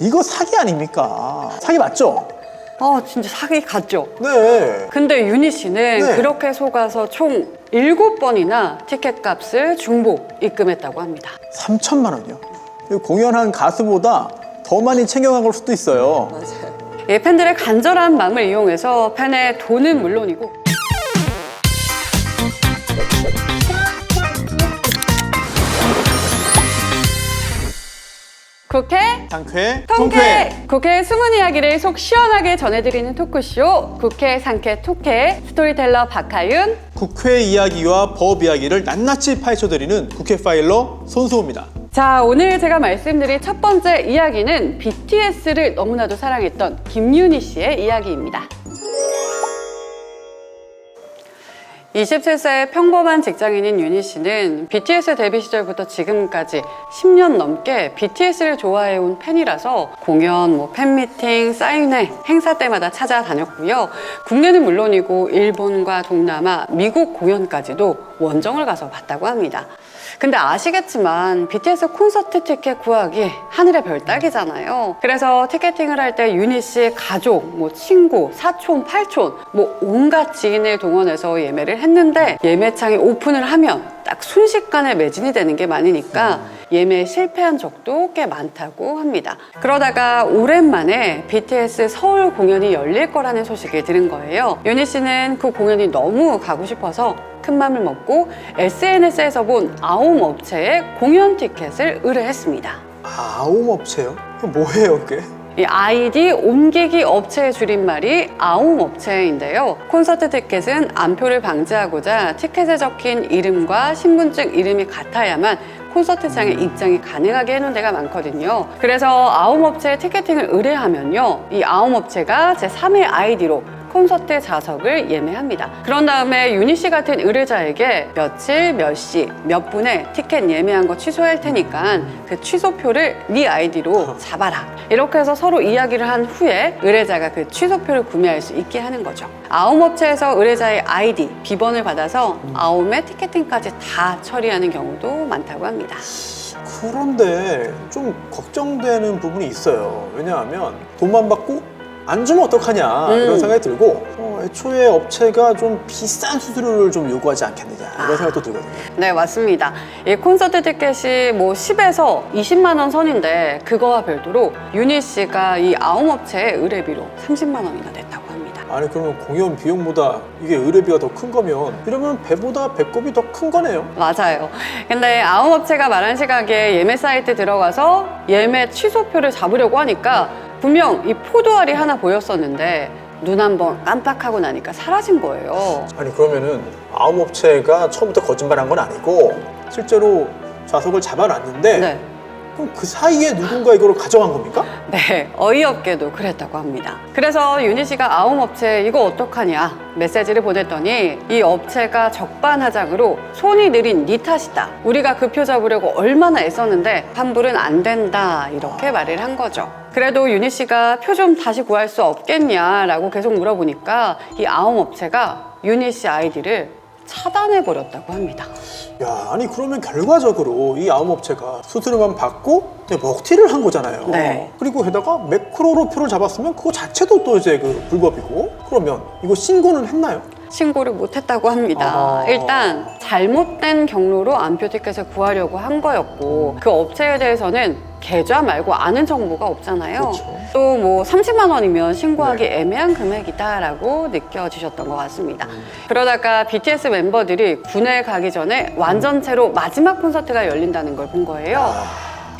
이거 사기 아닙니까? 사기 맞죠? 아 진짜 사기 같죠? 네. 근데 유니 씨는 네. 그렇게 속아서 총 일곱 번이나 티켓 값을 중복 입금했다고 합니다. 3천만 원이요. 공연한 가수보다 더 많이 챙겨간 걸 수도 있어요. 예, 팬들의 간절한 마음을 이용해서 팬의 돈은 물론이고 국회 상쾌, 통쾌! 국회 숨은 이야기를 속 시원하게 전해드리는 토크쇼 국회 상쾌 토쾌 스토리텔러 박하윤 국회 이야기와 법 이야기를 낱낱이 파헤쳐드리는 국회 파일러 손수호입니다. 자 오늘 제가 말씀드릴 첫 번째 이야기는 BTS를 너무나도 사랑했던 김윤희 씨의 이야기입니다 27세의 평범한 직장인인 윤희 씨는 BTS 데뷔 시절부터 지금까지 10년 넘게 BTS를 좋아해온 팬이라서 공연, 뭐 팬미팅, 사인회, 행사 때마다 찾아다녔고요. 국내는 물론이고 일본과 동남아, 미국 공연까지도 원정을 가서 봤다고 합니다. 근데 아시겠지만 BTS 콘서트 티켓 구하기 하늘의 별 따기잖아요. 그래서 티켓팅을 할 때 유니 씨 가족, 뭐 친구, 사촌, 팔촌, 뭐 온갖 지인을 동원해서 예매를 했는데 예매창이 오픈을 하면 딱 순식간에 매진이 되는 게 많으니까 예매에 실패한 적도 꽤 많다고 합니다. 그러다가 오랜만에 BTS 서울 공연이 열릴 거라는 소식을 들은 거예요. 유니 씨는 그 공연이 너무 가고 싶어서 큰 맘을 먹고 SNS에서 본 아움 업체에 공연 티켓을 의뢰했습니다. 아움 업체요? 그 뭐예요, 그게? 이 아이디 옮기기 업체의 줄임말이 아움 업체인데요. 콘서트 티켓은 안표를 방지하고자 티켓에 적힌 이름과 신분증 이름이 같아야만 콘서트장에 입장이 가능하게 해놓은 데가 많거든요. 그래서 아움 업체에 티켓팅을 의뢰하면요. 이 아움 업체가 제 3의 아이디로 콘서트 좌석을 예매합니다. 그런 다음에 유니 씨 같은 의뢰자에게 며칠, 몇 시, 몇 분에 티켓 예매한 거 취소할 테니까 그 취소표를 네 아이디로 잡아라. 이렇게 해서 서로 이야기를 한 후에 의뢰자가 그 취소표를 구매할 수 있게 하는 거죠. 아움 업체에서 의뢰자의 아이디, 비번을 받아서 아움의 티켓팅까지 다 처리하는 경우도 많다고 합니다. 그런데 좀 걱정되는 부분이 있어요. 왜냐하면 돈만 받고 안 주면 어떡하냐 음. 이런 생각이 들고 어, 애초에 업체가 좀 비싼 수수료를 좀 요구하지 않겠느냐 이런 아. 생각도 들거든요. 네, 맞습니다. 이 콘서트 티켓이 뭐 10에서 20만 원 선인데 그거와 별도로 유니 씨가 이 아움 업체의 의뢰비로 30만 원이나 냈다고 합니다. 아니 그러면 공연 비용보다 이게 의뢰비가 더 큰 거면 이러면 배보다 배꼽이 더 큰 거네요. 맞아요. 근데 아움 업체가 말한 시각에 예매 사이트 들어가서 예매 취소표를 잡으려고 하니까 분명 이 포도알이 하나 보였었는데 눈 한 번 깜빡하고 나니까 사라진 거예요. 아니 그러면은 아움 업체가 처음부터 거짓말한 건 아니고 실제로 좌석을 잡아놨는데 네. 그럼 그 사이에 누군가 이걸 가져간 겁니까? 네, 어이없게도 그랬다고 합니다. 그래서 유니 씨가 아움 업체에 이거 어떡하냐 메시지를 보냈더니 이 업체가 적반하장으로 손이 느린 네 탓이다. 우리가 그표 잡으려고 얼마나 애썼는데 환불은 안 된다 이렇게 말을 한 거죠. 그래도 유니 씨가 표 좀 다시 구할 수 없겠냐라고 계속 물어보니까 이 아움 업체가 유니 씨 아이디를 차단해 버렸다고 합니다. 야, 아니 그러면 결과적으로 이 아움 업체가 수수료만 받고 먹튀를 한 거잖아요. 네. 그리고 게다가 매크로로 표를 잡았으면 그거 자체도 또 이제 그 불법이고 그러면 이거 신고는 했나요? 신고를 못했다고 합니다. 아. 일단 잘못된 경로로 안표 티켓을 구하려고 한 거였고 그 업체에 대해서는 계좌 말고 아는 정보가 없잖아요. 그렇죠. 또뭐 30만 원이면 신고하기 네. 애매한 금액이다라고 느껴지셨던 것 같습니다. 그러다가 BTS 멤버들이 군에 가기 전에 완전체로 마지막 콘서트가 열린다는 걸 본 거예요. 아.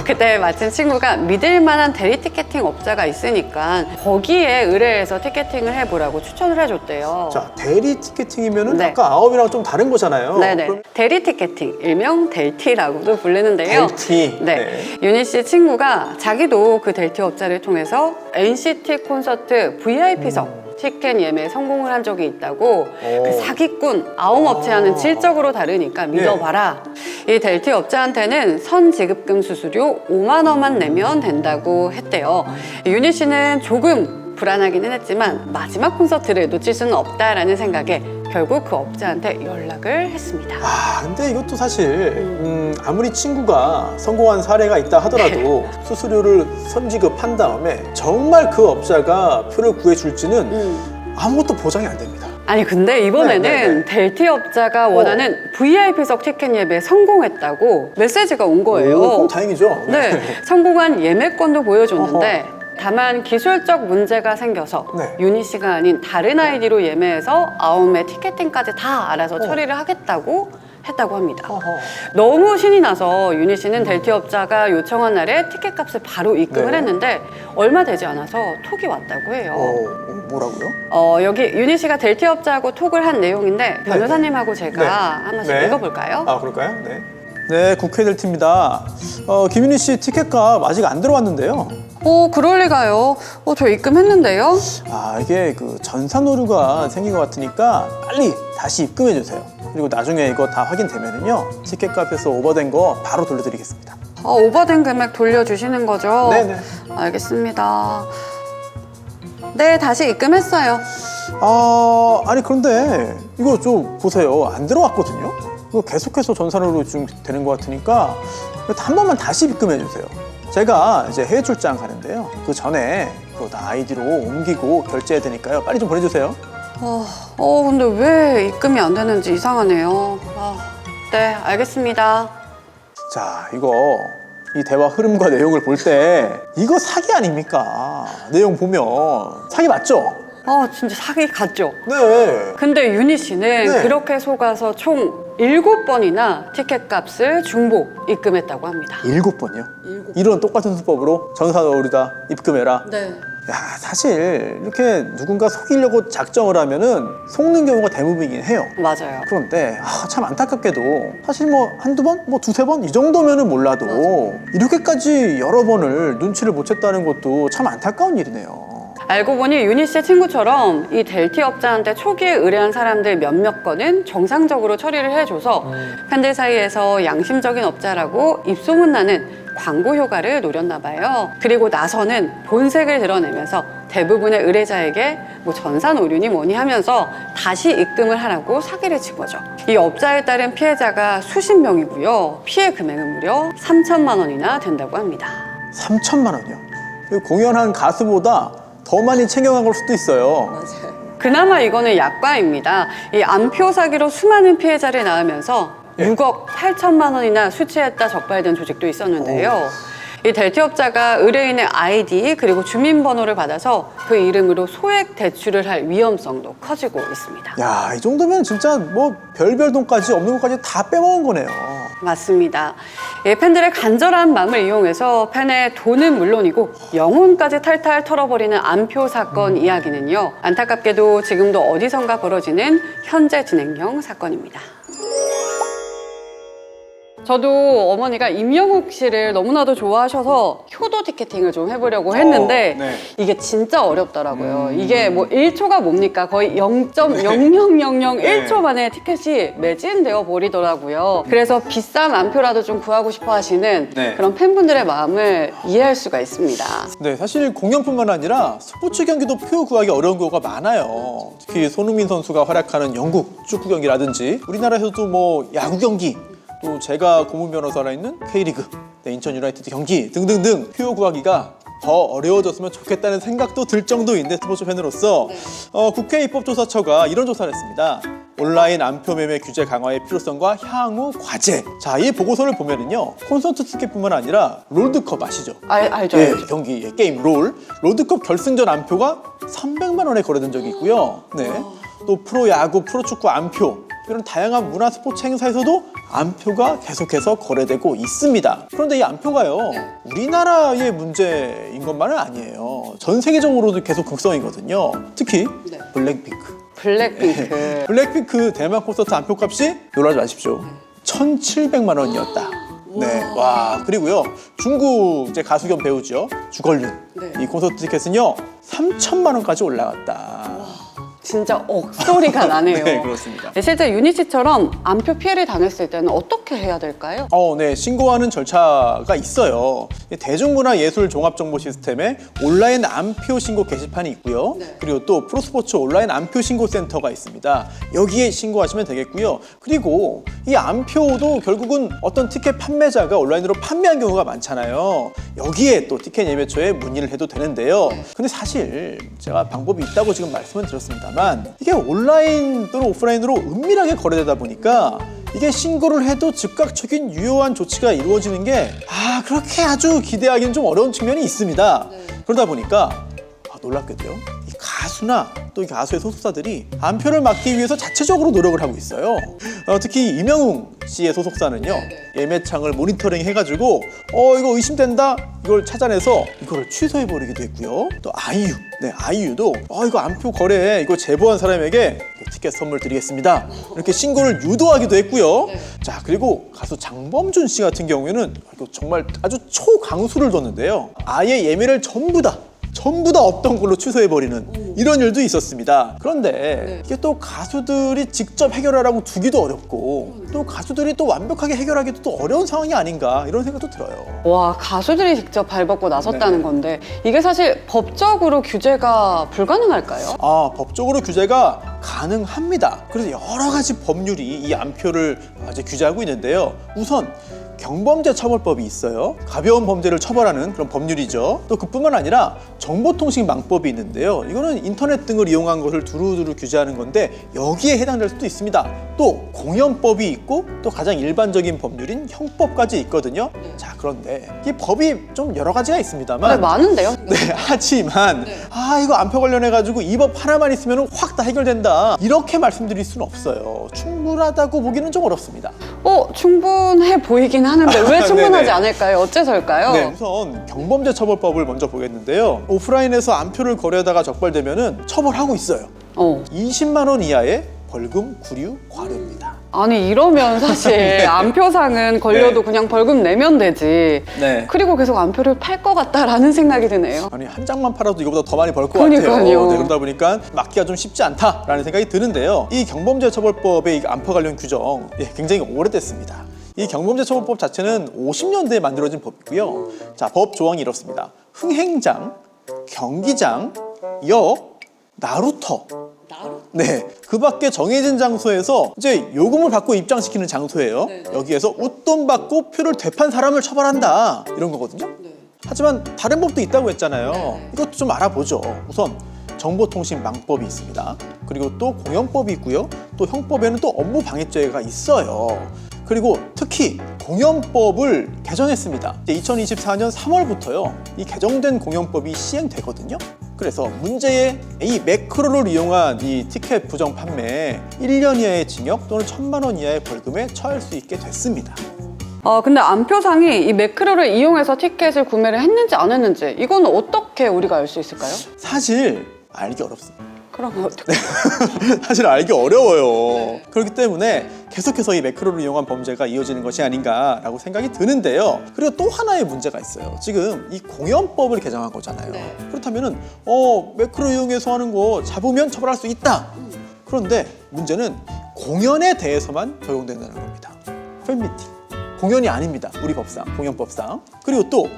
그때 마침 친구가 믿을 만한 대리 티켓팅 업자가 있으니까 거기에 의뢰해서 티켓팅을 해보라고 추천을 해줬대요. 자, 대리 티켓팅이면은 네. 아까 아움이랑 좀 다른 거잖아요. 네네. 그럼 대리 티켓팅, 일명 델티라고도 부르는데요. 델티. 네. 네. 유니 씨 친구가 자기도 그 델티 업자를 통해서 NCT 콘서트 VIP석 티켓 예매 성공을 한 적이 있다고 오. 그 사기꾼 아움 업체와는 질적으로 다르니까 믿어봐라. 이 델티 업자한테는 선 지급금 수수료 5만 원만 내면 된다고 했대요. 유니 씨는 조금 불안하기는 했지만 마지막 콘서트를 놓칠 수는 없다라는 생각에 결국 그 업자한테 연락을 했습니다. 아, 근데 이것도 사실 음, 아무리 친구가 성공한 사례가 있다 하더라도 수수료를 선지급한 다음에 정말 그 업자가 표를 구해줄지는 음. 아무것도 보장이 안 됩니다. 아니 근데 이번에는 네, 네, 네. 델티 업자가 원하는 VIP석 티켓 예매에 성공했다고 메시지가 온 거예요. 오, 그럼 다행이죠. 네, 성공한 예매권도 보여줬는데 다만 기술적 문제가 생겨서 네. 유니 씨가 아닌 다른 아이디로 예매해서 아웃매 티켓팅까지 다 알아서 어. 처리를 하겠다고 했다고 합니다. 어허. 너무 신이 나서 유니 씨는 델티 업자가 요청한 날에 티켓 값을 바로 입금을 네. 했는데 얼마 되지 않아서 톡이 왔다고 해요. 어, 뭐라고요? 어, 여기 유니 씨가 델티 업자하고 톡을 한 내용인데 변호사님하고 제가 네. 하나씩 네. 읽어볼까요? 아, 그럴까요? 네. 네, 국회될 팀입니다. 어, 김윤희 씨 티켓값 아직 안 들어왔는데요. 어, 그럴 리가요. 어, 저 입금했는데요. 아, 이게 그 전산 오류가 생긴 것 같으니까 빨리 다시 입금해 주세요. 그리고 나중에 이거 다 확인되면은요. 티켓값에서 오버된 거 바로 돌려드리겠습니다. 어, 오버된 금액 돌려주시는 거죠? 네네. 알겠습니다. 네, 다시 입금했어요. 아, 아니 그런데 이거 좀 보세요. 안 들어왔거든요. 이거 계속해서 전산으로 좀 되는 것 같으니까 한 번만 다시 입금해 주세요. 제가 이제 해외 출장 가는데요. 그 전에 그거 다 아이디로 옮기고 결제해야 되니까요. 빨리 좀 보내주세요. 어, 어, 근데 왜 입금이 안 되는지 이상하네요. 아, 네, 알겠습니다. 자, 이거 이 대화 흐름과 내용을 볼 때 이거 사기 아닙니까? 내용 보면 사기 맞죠? 아, 진짜 사기 같죠? 네. 근데 유니 씨는 네. 그렇게 속아서 총 일곱 번이나 티켓 값을 중복 입금했다고 합니다. 일곱 번이요. 일곱. 이런 똑같은 수법으로 전산 오류다 입금해라. 네. 야, 사실 이렇게 누군가 속이려고 작정을 하면은 속는 경우가 대부분이긴 해요. 맞아요. 그런데 아, 참 안타깝게도 사실 뭐 한두 번, 뭐 두세 번 이 정도면은 몰라도 이렇게까지 여러 번을 눈치를 못 챘다는 것도 참 안타까운 일이네요. 알고 보니 유니 씨의 친구처럼 이 델티 업자한테 초기에 의뢰한 사람들 몇몇 건은 정상적으로 처리를 해줘서 팬들 사이에서 양심적인 업자라고 입소문 나는 광고 효과를 노렸나 봐요. 그리고 나서는 본색을 드러내면서 대부분의 의뢰자에게 뭐 전산 오류니 뭐니 하면서 다시 입금을 하라고 사기를 친 거죠. 이 업자에 따른 피해자가 수십 명이고요. 피해 금액은 무려 3천만 원이나 된다고 합니다. 3천만 원이요. 그 공연한 가수보다 더 많이 챙겨간 걸 수도 있어요. 그나마 이거는 약과입니다. 이 암표 사기로 수많은 피해자를 낳으면서 예. 6억 8천만 원이나 수취했다 적발된 조직도 있었는데요. 이 델티 업자가 의뢰인의 아이디 그리고 주민번호를 받아서 그 이름으로 소액 대출을 할 위험성도 커지고 있습니다. 야, 이 정도면 진짜 뭐 별별 돈까지 없는 것까지 다 빼먹은 거네요. 맞습니다. 예, 팬들의 간절한 마음을 이용해서 팬의 돈은 물론이고 영혼까지 탈탈 털어버리는 암표 사건 이야기는요. 안타깝게도 지금도 어디선가 벌어지는 현재 진행형 사건입니다. 저도 어머니가 임영웅 씨를 너무나도 좋아하셔서 효도 티켓팅을 좀 해보려고 했는데 어, 네. 이게 진짜 어렵더라고요. 음. 이게 뭐 1초가 뭡니까? 거의 0.0000 네. 1초 만에 티켓이 매진되어 버리더라고요. 그래서 비싼 암표라도 좀 구하고 싶어 하시는 네. 그런 팬분들의 마음을 이해할 수가 있습니다. 네, 사실 공연뿐만 아니라 스포츠 경기도 표 구하기 어려운 경우가 많아요. 특히 손흥민 선수가 활약하는 영국 축구 경기라든지 우리나라에서도 뭐 야구 경기 또 제가 고문 변호사라 있는 K리그, 네, 인천 유나이티드 경기 등등등 표 구하기가 더 어려워졌으면 좋겠다는 생각도 들 정도인데 스포츠 팬으로서 어, 국회 입법조사처가 이런 조사를 했습니다. 온라인 안표 매매 규제 강화의 필요성과 향후 과제. 자, 이 보고서를 보면은요. 콘서트 티켓뿐만 아니라 롤드컵 아시죠? 알, 알죠? 예, 알죠? 경기 예, 게임 롤 롤드컵 결승전 안표가 300만 원에 거래된 적이 있고요. 네. 또 프로 야구, 프로 축구 안표 이런 다양한 문화 스포츠 행사에서도 안표가 계속해서 거래되고 있습니다. 그런데 이 안표가요 우리나라의 문제인 것만은 아니에요. 전 세계적으로도 계속 극성이거든요. 특히 네. 블랙핑크. 블랙핑크. 블랙핑크 대만 콘서트 안표 값이 놀라지 마십시오. 1,700만 원이었다. 네, 와 그리고요 중국 이제 가수 겸 배우죠 주걸륜 네. 이 콘서트 티켓은요 3천만 원까지 올라갔다. 진짜 억소리가 나네요. 네, 그렇습니다. 네, 실제 유니 씨처럼 암표 피해를 당했을 때는 어떻게 해야 될까요? 어, 네. 신고하는 절차가 있어요. 대중문화예술종합정보 시스템에 온라인 암표 신고 게시판이 있고요. 네. 그리고 또 프로스포츠 온라인 암표 신고 센터가 있습니다. 여기에 신고하시면 되겠고요. 그리고 이 암표도 결국은 어떤 티켓 판매자가 온라인으로 판매한 경우가 많잖아요. 여기에 또 티켓 예매처에 문의를 해도 되는데요. 근데 사실 제가 방법이 있다고 지금 말씀은 드렸습니다 만 이게 온라인 또는 오프라인으로 은밀하게 거래되다 보니까 이게 신고를 해도 즉각적인 유효한 조치가 이루어지는 게 아 그렇게 아주 기대하기는 좀 어려운 측면이 있습니다. 그러다 보니까 아, 놀랍게도요. 이 가수나 또이 가수의 소속사들이 암표를 막기 위해서 자체적으로 노력을 하고 있어요. 어, 특히 이명웅 씨의 소속사는요. 예매창을 모니터링 해가지고 어 이거 의심된다 이걸 찾아내서 이거를 취소해 버리기도 했고요. 또 아이유, 네 아이유도 어 이거 암표 거래 이거 제보한 사람에게 티켓 선물 드리겠습니다. 이렇게 신고를 유도하기도 했고요. 자 그리고 가수 장범준 씨 같은 경우에는 이거 정말 아주 초강수를 뒀는데요. 아예 예매를 전부 다 전부 다 없던 걸로 취소해버리는 이런 일도 있었습니다. 그런데 이게 또 가수들이 직접 해결하라고 두기도 어렵고 또 가수들이 또 완벽하게 해결하기도 또 어려운 상황이 아닌가 이런 생각도 들어요. 와 가수들이 직접 발벗고 나섰다는 네. 건데 이게 사실 법적으로 규제가 불가능할까요? 아, 법적으로 규제가 가능합니다. 그래서 여러 가지 법률이 이 암표를 이제 규제하고 있는데요. 우선 경범죄 처벌법이 있어요. 가벼운 범죄를 처벌하는 그런 법률이죠. 또 그뿐만 아니라 정 보통신 망법이 있는데요. 이거는 인터넷 등을 이용한 것을 두루두루 규제하는 건데 여기에 해당될 수도 있습니다. 또 공연법이 있고 또 가장 일반적인 법률인 형법까지 있거든요. 자, 그런데 이 법이 좀 여러 가지가 있습니다만 네, 많은데요. 네, 하지만 아 이거 암표 관련해 가지고 이 법 하나만 있으면 확 다 해결된다 이렇게 말씀드릴 수는 없어요. 충분하다고 보기는 좀 어렵습니다. 어 충분해 보이긴 하는데 왜 충분하지 네네. 않을까요? 어째서일까요? 네, 우선 경범죄 처벌법을 먼저 보겠는데요. 오프라인에서 암표를 거래하다가 적발되면은 처벌하고 있어요. 어. 20만 원 이하의 벌금, 구류, 과료입니다. 아니 이러면 사실 암표상은 걸려도 네. 그냥 벌금 내면 되지. 네. 그리고 계속 암표를 팔 것 같다라는 생각이 드네요. 아니 한 장만 팔아도 이거보다 더 많이 벌것 그러니까요. 같아요. 네, 그러다 보니까 막기가 좀 쉽지 않다라는 생각이 드는데요. 이 경범죄처벌법의 이 암표 관련 규정 예, 굉장히 오래됐습니다. 이 경범죄처벌법 자체는 50년대에 만들어진 법이고요. 자, 법 조항이 이렇습니다. 흥행장, 경기장, 역, 나루터. 네, 그 밖에 정해진 장소에서 이제 요금을 받고 입장시키는 장소예요. 여기에서 웃돈 받고 표를 되판 사람을 처벌한다 이런 거거든요. 하지만 다른 법도 있다고 했잖아요. 이것도 좀 알아보죠. 우선 정보통신망법이 있습니다. 그리고 또 공연법이 있고요. 또 형법에는 또 업무방해죄가 있어요. 그리고 특히 공연법을 개정했습니다. 이제 2024년 3월부터요. 이 개정된 공연법이 시행되거든요. 그래서 문제의 이 매크로를 이용한 이 티켓 부정 판매에 1년 이하의 징역 또는 1천만 원 이하의 벌금에 처할 수 있게 됐습니다. 어 근데 암표상이 이 매크로를 이용해서 티켓을 구매를 했는지 안 했는지 이건 어떻게 우리가 알 수 있을까요? 사실 알기 어렵습니다. 그럼 어떻게? 사실 알기 어려워요. 그렇기 때문에 계속해서 이 매크로를 이용한 범죄가 이어지는 것이 아닌가라고 생각이 드는데요. 그리고 또 하나의 문제가 있어요. 지금 이 공연법을 개정한 거잖아요. 네. 그렇다면은 어 매크로 이용해서 하는 거 잡으면 처벌할 수 있다. 그런데 문제는 공연에 대해서만 적용된다는 겁니다. 팬미팅 공연이 아닙니다. 우리 법상 공연법상 그리고 또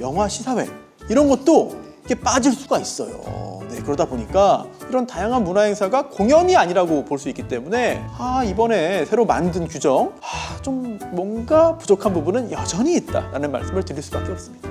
영화 시사회 이런 것도 이게 빠질 수가 있어요. 네, 그러다 보니까 이런 다양한 문화 행사가 공연이 아니라고 볼 수 있기 때문에 아 이번에 새로 만든 규정 아, 좀 뭔가 부족한 부분은 여전히 있다라는 말씀을 드릴 수밖에 없습니다.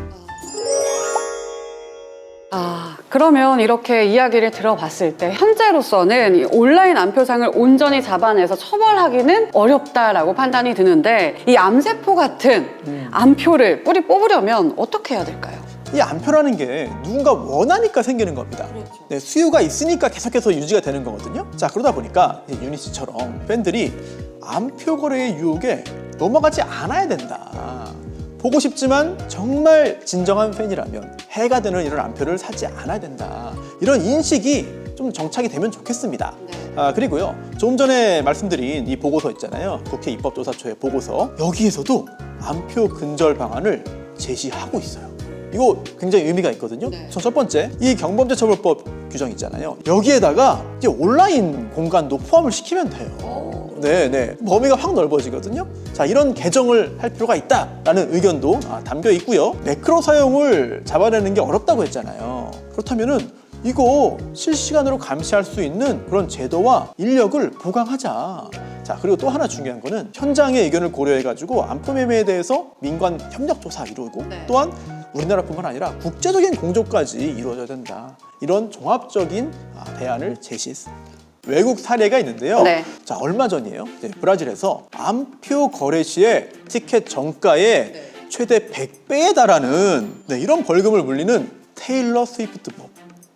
아 그러면 이렇게 이야기를 들어봤을 때 현재로서는 이 온라인 암표상을 온전히 잡아내서 처벌하기는 어렵다라고 판단이 드는데 이 암세포 같은 암표를 뿌리 뽑으려면 어떻게 해야 될까요? 이 암표라는 게 누군가 원하니까 생기는 겁니다. 네, 수요가 있으니까 계속해서 유지가 되는 거거든요. 자 그러다 보니까 유니 씨처럼 팬들이 암표 거래의 유혹에 넘어가지 않아야 된다. 보고 싶지만 정말 진정한 팬이라면 해가 되는 이런 암표를 사지 않아야 된다. 이런 인식이 좀 정착이 되면 좋겠습니다. 아, 그리고요. 조금 전에 말씀드린 이 보고서 있잖아요. 국회 입법조사처의 보고서. 여기에서도 암표 근절 방안을 제시하고 있어요. 이거 굉장히 의미가 있거든요. 네. 첫 번째, 이 경범죄처벌법 규정 있잖아요. 여기에다가 이제 온라인 공간도 포함을 시키면 돼요. 네, 네. 범위가 확 넓어지거든요. 자, 이런 개정을 할 필요가 있다라는 의견도 아, 담겨 있고요. 매크로 사용을 잡아내는 게 어렵다고 했잖아요. 그렇다면은 이거 실시간으로 감시할 수 있는 그런 제도와 인력을 보강하자. 자, 그리고 또 하나 중요한 거는 현장의 의견을 고려해가지고 안포 매매에 대해서 민관 협력 조사 이루고 네. 또한 우리나라뿐만 아니라 국제적인 공조까지 이루어져야 된다. 이런 종합적인 아, 대안을 제시했습니다. 외국 사례가 있는데요. 네. 자, 얼마 전이에요. 네, 브라질에서 암표 거래 시에 티켓 정가의 최대 100배에 달하는 네, 이런 벌금을 물리는 테일러 스위프트법.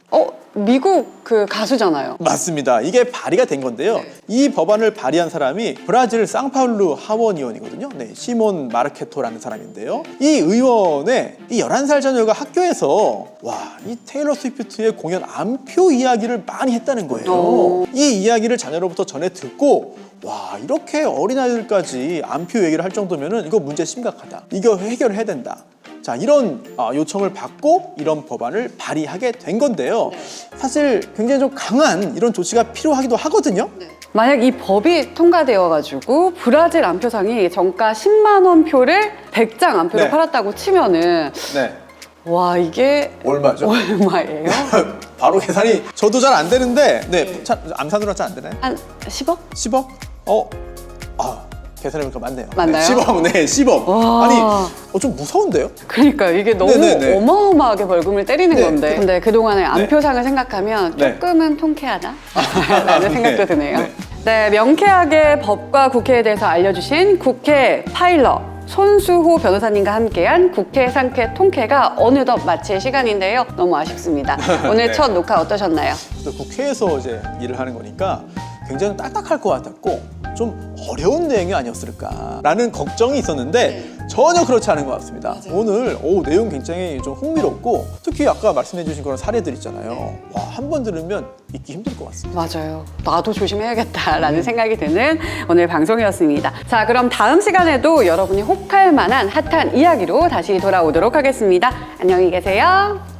어, 미국 그 가수잖아요. 맞습니다. 이게 발의가 된 건데요. 네. 이 법안을 발의한 사람이 브라질 상파울루 하원 의원이거든요. 네, 시몬 마르케토라는 사람인데요. 이 의원의 이 11살 자녀가 학교에서 와, 이 테일러 스위프트의 공연 안표 이야기를 많이 했다는 거예요. 오. 이 이야기를 자녀로부터 전해 듣고 와, 이렇게 어린아이들까지 안표 얘기를 할 정도면은 이거 문제 심각하다. 이거 해결해야 된다. 자 이런 아, 요청을 받고 이런 법안을 발의하게 된 건데요. 사실 굉장히 좀 강한 이런 조치가 필요하기도 하거든요. 만약 이 법이 통과되어 가지고 브라질 안표상이 정가 10만 원 표를 100장 안표로 네. 팔았다고 치면은 네. 와 이게 얼마죠? 얼마예요? 바로 계산이 저도 잘 안 되는데 네, 참, 암산으로 잘 안 되나요? 한 10억? 10억? 어, 아 계산해보니까 맞네요. 맞나요? 네, 10억, 네, 10억. 와. 아니, 어, 좀 무서운데요? 그러니까요. 이게 너무 네네네. 어마어마하게 벌금을 때리는 네. 건데. 근데 그동안의 안표상을 생각하면 네. 조금은 통쾌하다? 라는 네. 생각도 드네요. 네. 네, 명쾌하게 법과 국회에 대해서 알려주신 국회 파일럿 손수호 변호사님과 함께한 국회 상쾌 통쾌가 어느덧 마칠 시간인데요. 너무 아쉽습니다. 오늘 네. 첫 녹화 어떠셨나요? 또 국회에서 이제 일을 하는 거니까 굉장히 딱딱할 것 같았고 좀 어려운 내용이 아니었을까라는 걱정이 있었는데 전혀 그렇지 않은 것 같습니다. 오늘 오, 내용 굉장히 좀 흥미롭고 특히 아까 말씀해주신 그런 사례들 있잖아요. 와, 한 번 들으면 잊기 힘들 것 같습니다. 맞아요. 나도 조심해야겠다라는 생각이 드는 오늘 방송이었습니다. 자, 그럼 다음 시간에도 여러분이 혹할 만한 핫한 이야기로 다시 돌아오도록 하겠습니다. 안녕히 계세요.